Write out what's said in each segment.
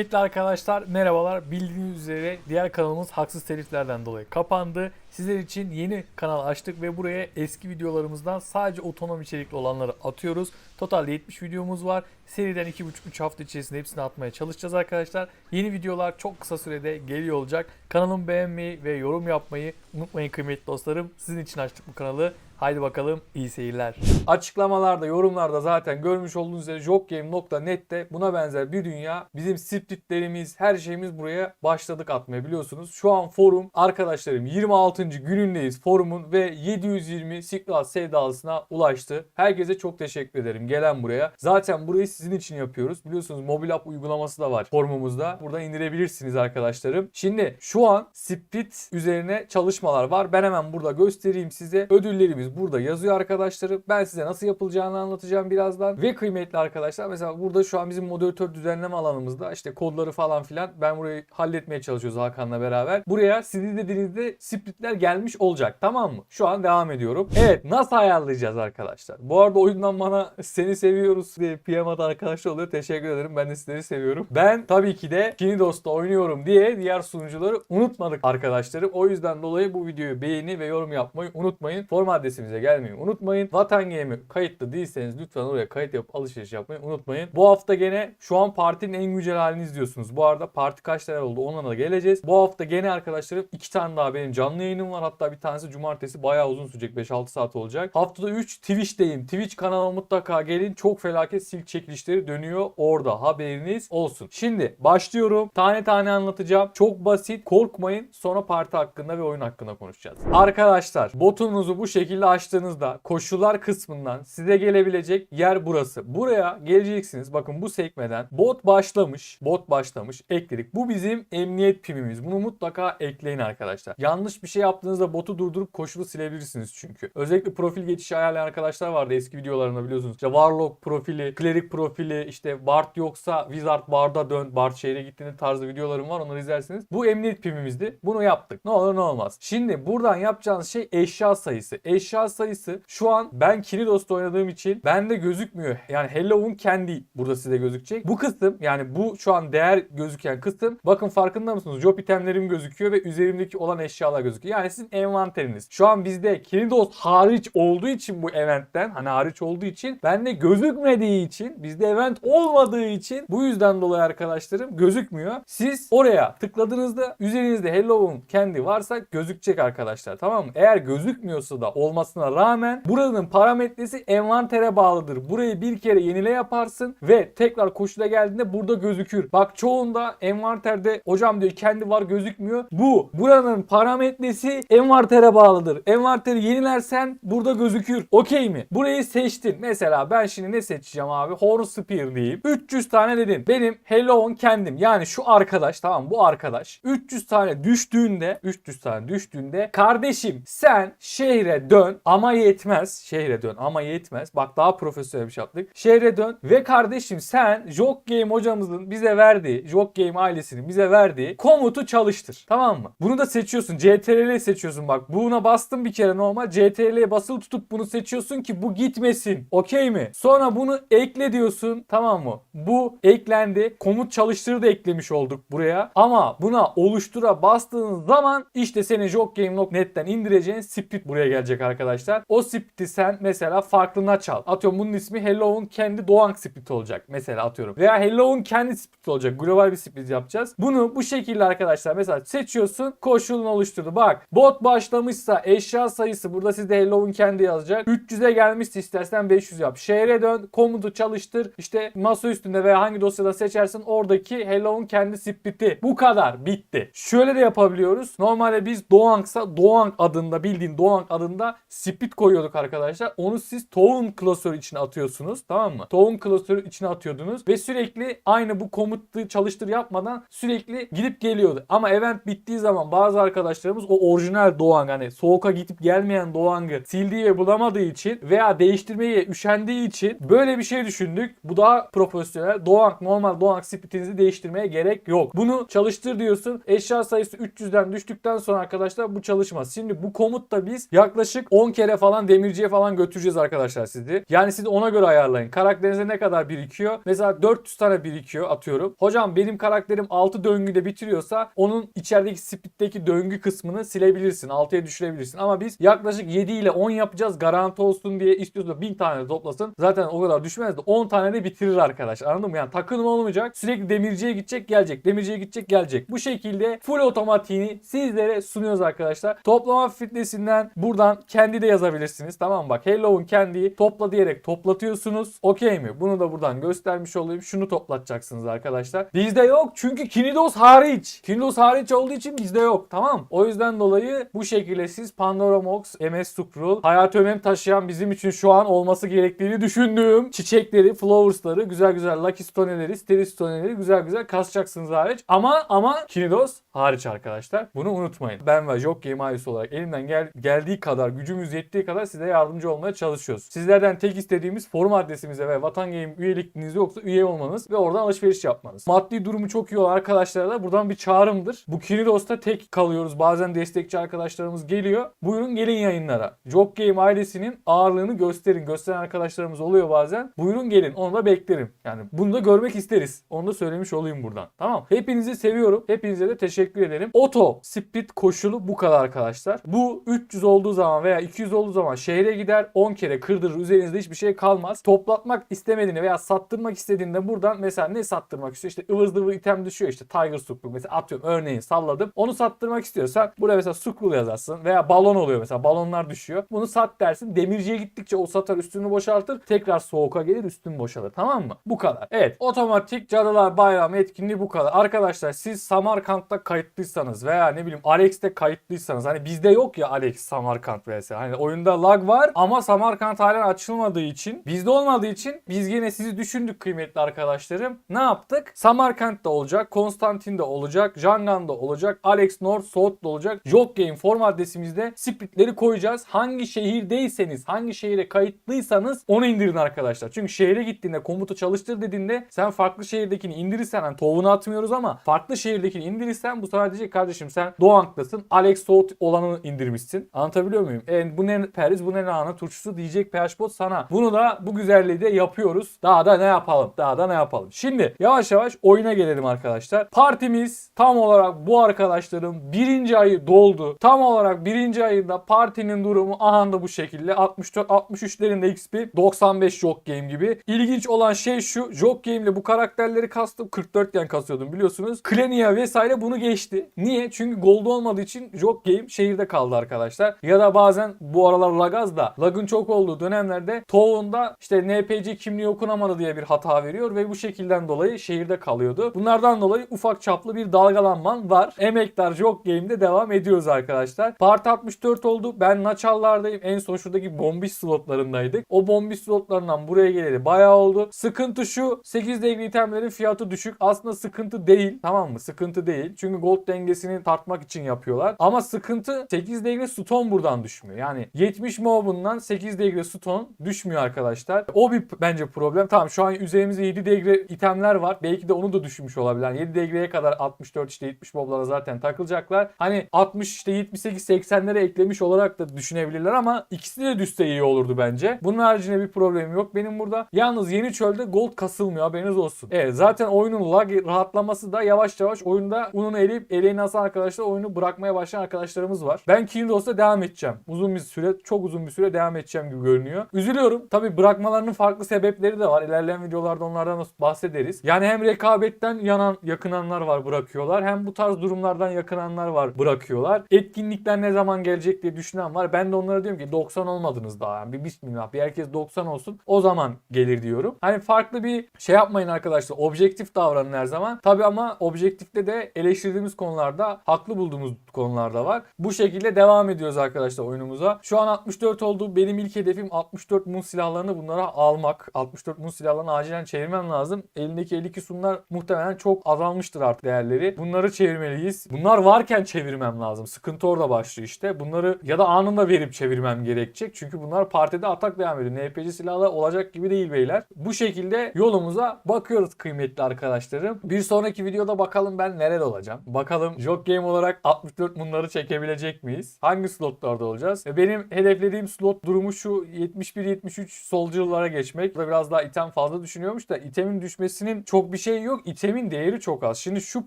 Kıymetli arkadaşlar merhabalar. Bildiğiniz üzere diğer kanalımız haksız teliflerden dolayı kapandı. Sizler için yeni kanal açtık ve buraya eski videolarımızdan sadece otonom içerikli olanları atıyoruz. Totalde 70 videomuz var. Seriden 2,5-3 hafta içerisinde hepsini atmaya çalışacağız arkadaşlar. Yeni videolar çok kısa sürede geliyor olacak. Kanalımı beğenmeyi ve yorum yapmayı unutmayın kıymetli dostlarım. Sizin için açtık bu kanalı. Haydi bakalım iyi seyirler. Açıklamalarda, yorumlarda zaten görmüş olduğunuz üzere jokgame.net'te buna benzer bir dünya. Bizim splitlerimiz, her şeyimiz buraya başladık atmaya biliyorsunuz. Şu an forum arkadaşlarım 26. günündeyiz forumun ve 720 Siklas sevdalısına ulaştı. Herkese çok teşekkür ederim gelen buraya. Zaten burayı sizin için yapıyoruz. Biliyorsunuz mobil app uygulaması da var forumumuzda. Buradan indirebilirsiniz arkadaşlarım. Şimdi şu an split üzerine çalışmalar var. Ben hemen burada göstereyim size. Ödüllerimiz burada yazıyor arkadaşlarım. Ben size nasıl yapılacağını anlatacağım birazdan. Ve kıymetli arkadaşlar mesela burada şu an bizim moderatör düzenleme alanımızda işte kodları falan filan ben burayı halletmeye çalışıyoruz Hakan'la beraber. Buraya siz dediğinizde splitler gelmiş olacak tamam mı? Şu an devam ediyorum. Evet nasıl ayarlayacağız arkadaşlar? Bu arada oyundan bana seni seviyoruz diye PM arkadaşlar oluyor. Teşekkür ederim. Ben de sizleri seviyorum. Ben tabii ki de Kinidos'ta oynuyorum diye diğer sunucuları unutmadık arkadaşlarım. O yüzden dolayı bu videoyu beğeni ve yorum yapmayı unutmayın. Form adresimize gelmeyi unutmayın. Vatan Game'e kayıtlı değilseniz lütfen oraya kayıt yapıp alışveriş yapmayı unutmayın. Bu hafta gene şu an partinin en güncel halini izliyorsunuz. Bu arada parti kaç tane oldu ona da geleceğiz. Bu hafta gene arkadaşlarım iki tane daha benim canlı yayınım var. Hatta bir tanesi cumartesi bayağı uzun sürecek. 5-6 saat olacak. Haftada 3 Twitch'teyim. Twitch kanalıma mutlaka gelin. Çok felaket silk çekilişleri dönüyor orada. Haberiniz olsun. Şimdi başlıyorum. Tane tane anlatacağım. Çok basit. Korkmayın. Sonra parti hakkında ve oyun hakkında konuşacağız. Arkadaşlar botunuzu bu şekilde açtığınızda koşullar kısmından size gelebilecek yer burası. Buraya geleceksiniz. Bakın bu sekmeden bot başlamış. Bot başlamış. Ekledik. Bu bizim emniyet pimimiz. Bunu mutlaka ekleyin arkadaşlar. Yanlış bir şey yaptığınızda botu durdurup koşulu silebilirsiniz çünkü. Özellikle profil geçişi ayarlayan arkadaşlar vardı eski videolarında biliyorsunuz. İşte Warlock profili, Cleric profili, işte Bard yoksa Wizard Bard'a dön, Bard şehre gittiğinde tarzı videolarım var. Onları izlersiniz. Bu emniyet pimimizdi. Bunu yaptık. Ne olur ne olmaz. Şimdi buradan yapacağınız şey eşya sayısı. Eşya sayısı şu an ben Kinidos'ta oynadığım için bende gözükmüyor. Yani Hello'un kendi burada size gözükecek. Bu kısım yani bu şu an değer gözüken kısım bakın farkında mısınız? Job itemlerim gözüküyor ve üzerimdeki olan eşyalar gözüküyor. Yani sizin envanteriniz. Şu an bizde Kinidos hariç olduğu için bu eventten hani hariç olduğu için bende gözükmediği için bizde event olmadığı için bu yüzden dolayı arkadaşlarım gözükmüyor. Siz oraya tıkladığınızda üzerinizde Hello'un kendi varsa gözükecek arkadaşlar tamam mı? Eğer gözükmüyorsa da olmasına rağmen buranın parametresi envantere bağlıdır. Burayı bir kere yenile yaparsın ve tekrar koşula geldiğinde burada gözükür. Bak çoğunda envanterde hocam diyor kendi var gözükmüyor. Bu buranın parametresi envantere bağlıdır. Envanteri yenilersen burada gözükür. Okey mi? Burayı seçtin. Mesela ben şimdi ne seçeceğim abi? Horror Spear diyeyim. 300 tane dedin. Benim Hello'un kendim. Yani şu arkadaş tamam bu arkadaş 300 tane düştüğünde 300 tane düştüğünde kardeşim sen şehre dön ama yetmez. Şehre dön ama yetmez. Bak daha profesyonel bir şey yaptık. Şehre dön ve kardeşim sen Jok Game hocamızın bize verdiği Jok Game ailesinin bize verdiği komutu çalıştır. Tamam mı? Bunu da seçiyorsun. CTRL seçiyorsun bak. Buna bastım bir kere normal. CTRL'ye basılı tutup bunu seçiyorsun ki bu gitmesin. Okey mi? Sonra bunu ekle diyorsun. Tamam mı? Bu eklendi. Komut çalıştırı da eklemiş olduk buraya. Ama buna oluştura bastığın zaman işte senin jokgame.net'ten indireceğin split buraya gelecek arkadaşlar. O split'i sen mesela farklına çal. Atıyorum bunun ismi Hello'un kendi Doğan split olacak. Mesela atıyorum. Veya Hello'un kendi split olacak. Global bir split yapacağız. Bunu bu şekilde arkadaşlar mesela seçiyorsun. Koşulunu oluşturdu. Bak bot başlamışsa eşya sayısı burada sizde Hello'un kendi yazacak. 300'e gelmişse istersen 500 yap. Şehre dön. Komutu çalıştır. İşte masa üstünde veya hangi dosyada seçersin oradaki Hello'un kendi split'i. Bu kadar. Bitti. Şöyle de yapabiliyoruz. Normalde biz Doğank'sa Doğank adında bildiğin Doğank adında split koyuyorduk arkadaşlar. Onu siz tohum klasörü içine atıyorsunuz. Tamam mı? Tohum klasörü içine atıyordunuz ve sürekli aynı bu komutu çalıştır yapmadan sürekli gidip geliyordu. Ama event bittiği zaman bazı arkadaşlarımız o orijinal Doğan hani soğuka gidip gelmeyen Doğang'ı sildiği ve bulamadığı için veya değiştirmeye üşendiği için böyle bir şey düşündük. Bu daha profesyonel. Doğan normal Doğan splitinizi değiştirmeye gerek yok. Bunu çalıştır diyorsun. Eşya sayısı 300'den düştükten sonra arkadaşlar bu çalışmaz. Şimdi bu komutta biz yaklaşık 10 kere falan demirciye falan götüreceğiz arkadaşlar sizi. Yani siz ona göre ayarlayın. Karakterinize ne kadar birikiyor? Mesela 400 tane birikiyor atıyorum. Hocam benim karakterim 6 döngüde bitiriyorsa onun içerideki splitteki döngü kısmını silebilirsin. 6'ya düşürebilirsin. Ama biz yaklaşık 7 ile 10 yapacağız. Garanti olsun diye istiyorsa 1000 tane toplasın. Zaten o kadar düşmez de 10 tane de bitirir arkadaşlar. Anladın mı? Yani takılma olmayacak. Sürekli demirciye gidecek gelecek. Demirciye gidecek gelecek. Bu şekilde full otomatiğini sizlere sunuyoruz arkadaşlar. Toplama filtresinden buradan kendi de yazabilirsiniz. Tamam? Bak Hello'un kendiyi topla diyerek toplatıyorsunuz. Okey mi? Bunu da buradan göstermiş olayım. Şunu toplatacaksınız arkadaşlar. Bizde yok çünkü Kinidos hariç. Kinidos hariç olduğu için bizde yok. Tamam. O yüzden dolayı bu şekilde siz Pandora Mox, MS Sukrul, hayat önem taşıyan bizim için şu an olması gerektiğini düşündüğüm çiçekleri, flowers'ları, güzel güzel Lucky Stone'leri, Steri Stone'leri güzel güzel kasacaksınız hariç. Ama ama Kinidos hariç arkadaşlar. Bunu unutmayın. Ben ve Jock Game ailesi olarak elimden gel- geldiği kadar, gücümüz yettiği kadar size yardımcı olmaya çalışıyoruz. Sizlerden tek istediğimiz forum adresimize ve Vatan Game üyelikiniz yoksa üye olmanız ve oradan alışveriş yapmanız. Maddi durumu çok iyi olan arkadaşlara da buradan bir çağrımdır. Bu Kinidos'ta tek kalıyoruz. Bazen destekçi arkadaşlarımız geliyor. Buyurun gelin yayınlara. Jock Game ailesinin ağırlığını gösterin. Gösteren arkadaşlarımız oluyor bazen. Buyurun gelin. Onu da beklerim. Yani bunu da görmek isteriz. Onu da söylemiş olayım buradan. Tamam. Hepinizi seviyorum. Hepinize de teşekkür ederim. Auto split koşulu bu kadar arkadaşlar. Bu 300 olduğu zaman veya 200 olduğu zaman şehre gider 10 kere kırdırır. Üzerinizde hiçbir şey kalmaz. Toplatmak istemediğinde veya sattırmak istediğinde buradan mesela ne sattırmak istiyor? İşte ıvır zıvır item düşüyor işte Tiger Sukrul mesela atıyorum örneğin salladım. Onu sattırmak istiyorsan buraya mesela Sukrul yazarsın veya balon oluyor mesela balonlar düşüyor. Bunu sat dersin. Demirciye gittikçe o satar üstünü boşaltır. Tekrar soğuka gelir üstün boşalır. Tamam mı? Bu kadar. Evet. Otomatik Cadılar Bayramı etkinliği bu kadar. Arkadaşlar siz Samarkand'da kayıtlıysanız veya ne bileyim Alex'te kayıtlıysanız hani bizde yok ya Alex Samarkand vs. Hani oyunda lag var ama Samarkand halen açılmadığı için bizde olmadığı için biz yine sizi düşündük kıymetli arkadaşlarım. Ne yaptık? Samarkand'da olacak, Konstantin'de olacak, Jangan'da olacak, Alex North South'da olacak. Joke Game form adresimizde splitleri koyacağız. Hangi şehirdeyseniz, hangi şehire kayıtlıysanız onu indirin arkadaşlar. Çünkü şehre gittiğinde komutu çalıştır dediğinde sen farklı şehirdekini indirirsen hani tohumunu atmıyoruz ama farklı şehirdekini indirirsen bu diyecek kardeşim sen Doğank'tasın. Alex South olanı indirmişsin. Anlatabiliyor muyum? E, bu ne periz bu ne lahana turşusu diyecek PHBot sana. Bunu da bu güzelliği de yapıyoruz. Daha da ne yapalım? Daha da ne yapalım? Şimdi yavaş yavaş oyuna gelelim arkadaşlar. Partimiz tam olarak bu arkadaşların birinci ayı doldu. Tam olarak birinci ayında partinin durumu aha bu şekilde. 64 63'lerinde XP 95 Jock Game gibi. İlginç olan şey şu. Jock Game ile bu karakterleri kastım 44 iken kasıyordum biliyorsunuz. Klenia vesaire bunu geçti. Niye? Çünkü gold olmadığı için Jock Game şehirde kaldı arkadaşlar. Ya da bazen bu aralar lagaz da lagın çok olduğu dönemlerde Town'da işte NPC kimliği okunamadı diye bir hata veriyor ve bu şekilden dolayı şehirde kalıyordu. Bunlardan dolayı ufak çaplı bir dalgalanman var. Emektar Jock Game'de devam ediyoruz arkadaşlar. Part 64 oldu. Ben Naçallardayım. En son şuradaki bombiş slotlarındaydık. O bombiş slotlarından buraya geleli bayağı oldu. Sıkıntı şu. 8 degli itemlerin fiyatı düşük. Aslında sıkıntı değil. Tamam mı? Sıkıntı değil. Çünkü gold dengesini tartmak için yapıyorlar. Ama sıkıntı 8 degli stone buradan düşmüyor. Yani 70 mobundan 8 degli stone düşmüyor arkadaşlar. O bir bence problem. Tamam şu an üzerimizde 7 degre itemler var. Belki de onu da düşmüş olabilir. Yani 7 degreye kadar 64 işte 70 moblara zaten takılacaklar. Hani 60 işte 78 80'lere eklemiş olarak da düşünebilirler ama ikisi de düşse iyi olurdu bence. Bunun haricinde bir problemim yok benim burada. Yalnız yeni çölde gold kasılmıyor haberiniz olsun. Evet zaten oyunun lag rahatlaması da yavaş yavaş oyunda ununu eleyip eleğini asan arkadaşlar oyunu bırakmaya başlayan arkadaşlarımız var. Ben Kingdoms'ta devam edeceğim. Uzun bir süre çok uzun bir süre devam edeceğim gibi görünüyor. Üzülüyorum. Tabi bırakmalarının farklı sebepleri de var. İlerleyen videolarda onlardan bahsederiz. Yani hem rekabetten yanan yakınanlar var bırakıyorlar. Hem bu tarz durumlardan yakınanlar var bırakıyorlar. Etkinlikler ne zaman gelecek diye düşünen var. Ben de onlara diyorum ki 90 olmadınız daha. Yani bir bismillah bir herkes 90 olsun. O zaman gelir diyorum. Hani farklı bir şey yapmayın arkadaşlar. Objektif davranın her zaman. Tabi ama objektifte de eleştirdiğimiz konularda haklı bulduğumuz konularda var. Bu şekilde devam ediyoruz arkadaşlar oyunumuza. Şu an 64 oldu. Benim ilk hedefim 64 mun silahlarını bunlara almak. 64 mun silahlarını acilen çevirmem lazım. Elindeki 52 sunlar muhtemelen çok azalmıştır artık değerleri. Bunları çevirmeliyiz. Bunlar varken çevirmem lazım. Sıkıntı orada başlıyor işte. Bunları ya da anında verip çevirmem gerekecek. Çünkü bunlar partide atak devam ediyor. NPC silahlar olacak gibi değil beyler. Bu şekilde yolumuza bakıyoruz kıymetli arkadaşlarım. Bir sonraki videoda bakalım ben nerede olacağım. Bakalım Jog Game olarak 64 bunları çekebilecek miyiz? Hangi slotlarda olacağız? Benim hedeflediğim slot durumu şu 71-73 solculara geçmek. Burada biraz daha item fazla düşünüyormuş da itemin düşmesinin çok bir şey yok. İtemin değeri çok az. Şimdi şu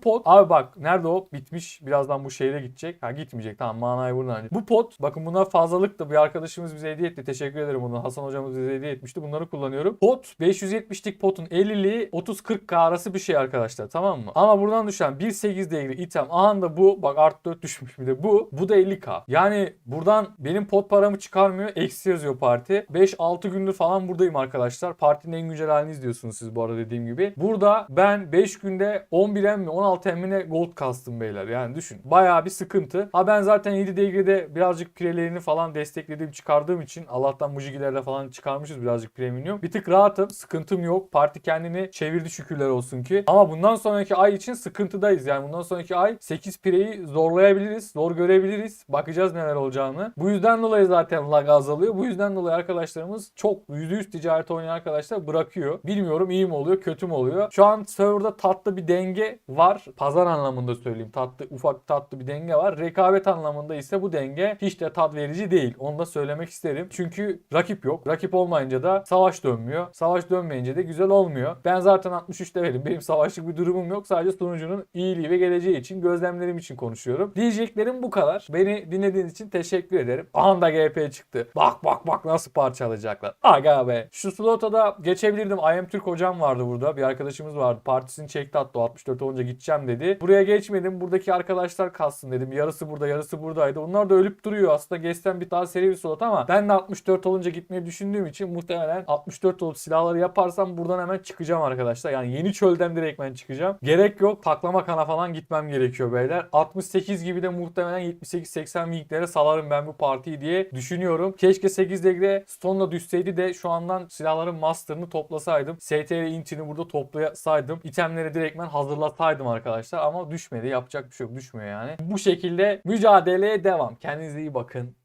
pot abi bak nerede o? Bitmiş. Birazdan bu şehre gidecek. Ha gitmeyecek. Tamam manayı buradan. Bu pot bakın bunlar fazlalık da bir arkadaşımız bize hediye etti. Teşekkür ederim bunu. Hasan hocamız bize hediye etmişti. Bunları kullanıyorum. Pot 570'lik potun 50'liği 30-40k arası bir şey arkadaşlar. Tamam mı? Ama buradan düşen 1.8 değerli item. Aha da bu. Bak artı 4 düşmüş bir de bu. Bu da 50k. Yani buradan benim pot paramı çıkarmıyor. Eksi yazıyor parti. 5-6 gündür falan buradayım arkadaşlar. Partinin en güncel halini izliyorsunuz siz bu arada dediğim gibi. Burada ben 5 günde 11 mi 16 emine gold kastım beyler. Yani düşün. Bayağı bir sıkıntı. Ha ben zaten 7 DG'de birazcık pirelerini falan desteklediğim çıkardığım için Allah'tan Mujigilerle falan çıkarmışız birazcık premium. Bir tık rahatım. Sıkıntım yok. Parti kendini çevirdi şükürler olsun ki. Ama bundan sonraki ay için sıkıntıdayız. Yani bundan sonraki ay 8 pireyi zorlayabiliriz. Zor görebiliriz. Bakacağız neler olacağını. Bu yüzden dolayı zaten lag azalıyor. Bu yüzden dolayı arkadaşlarımız çok %100 ticaret oynayan arkadaşlar bırakıyor. Bilmiyorum iyi mi oluyor kötü mü oluyor. Şu an serverda tatlı bir denge var. Pazar anlamında söyleyeyim. Tatlı ufak tatlı bir denge var. Rekabet anlamında ise bu denge hiç de tat verici değil. Onu da söylemek isterim. Çünkü rakip yok. Rakip olmayınca da savaş dönmüyor. Savaş dönmeyince de güzel olmuyor. Ben zaten 63 levelim. Benim savaşlık bir durumum yok. Sadece sunucunun iyiliği ve geleceği için, gözlemlerim için konuşuyorum. Diyeceklerim bu kadar. Beni dinlediğiniz için teşekkür ederim. Anda GP çıktı. Bak bak bak nasıl parçalayacaklar. Aga be. Şu slota da geçebilirdim. I am Türk hocam vardı burada. Bir arkadaşımız vardı. Partisini çekti hatta o 64 olunca gideceğim dedi. Buraya geçmedim. Buradaki arkadaşlar kalsın dedim. Yarısı burada yarısı buradaydı. Onlar da ölüp duruyor. Aslında geçten bir daha seri bir slot ama ben de 64 olunca gitmeyi düşündüğüm için muhtemelen 64 olup silahları yaparsam buradan hemen çıkacağım arkadaşlar. Yani yeni çölden direkt ben çıkacağım. Gerek yok. Paklama kana falan gitmem gerekiyor beyler. 68 gibi de muhtemelen 78-80 winglere salarım ben bu partiyi diye düşünüyorum. Keşke 8 degre Stone'la düşseydi de şu andan silahların master'ını toplasaydım. STR intini burada toplasaydım. İtemleri direktmen hazırlasaydım arkadaşlar. Ama düşmedi. Yapacak bir şey yok. Düşmüyor yani. Bu şekilde mücadeleye devam. Kendinize iyi bakın.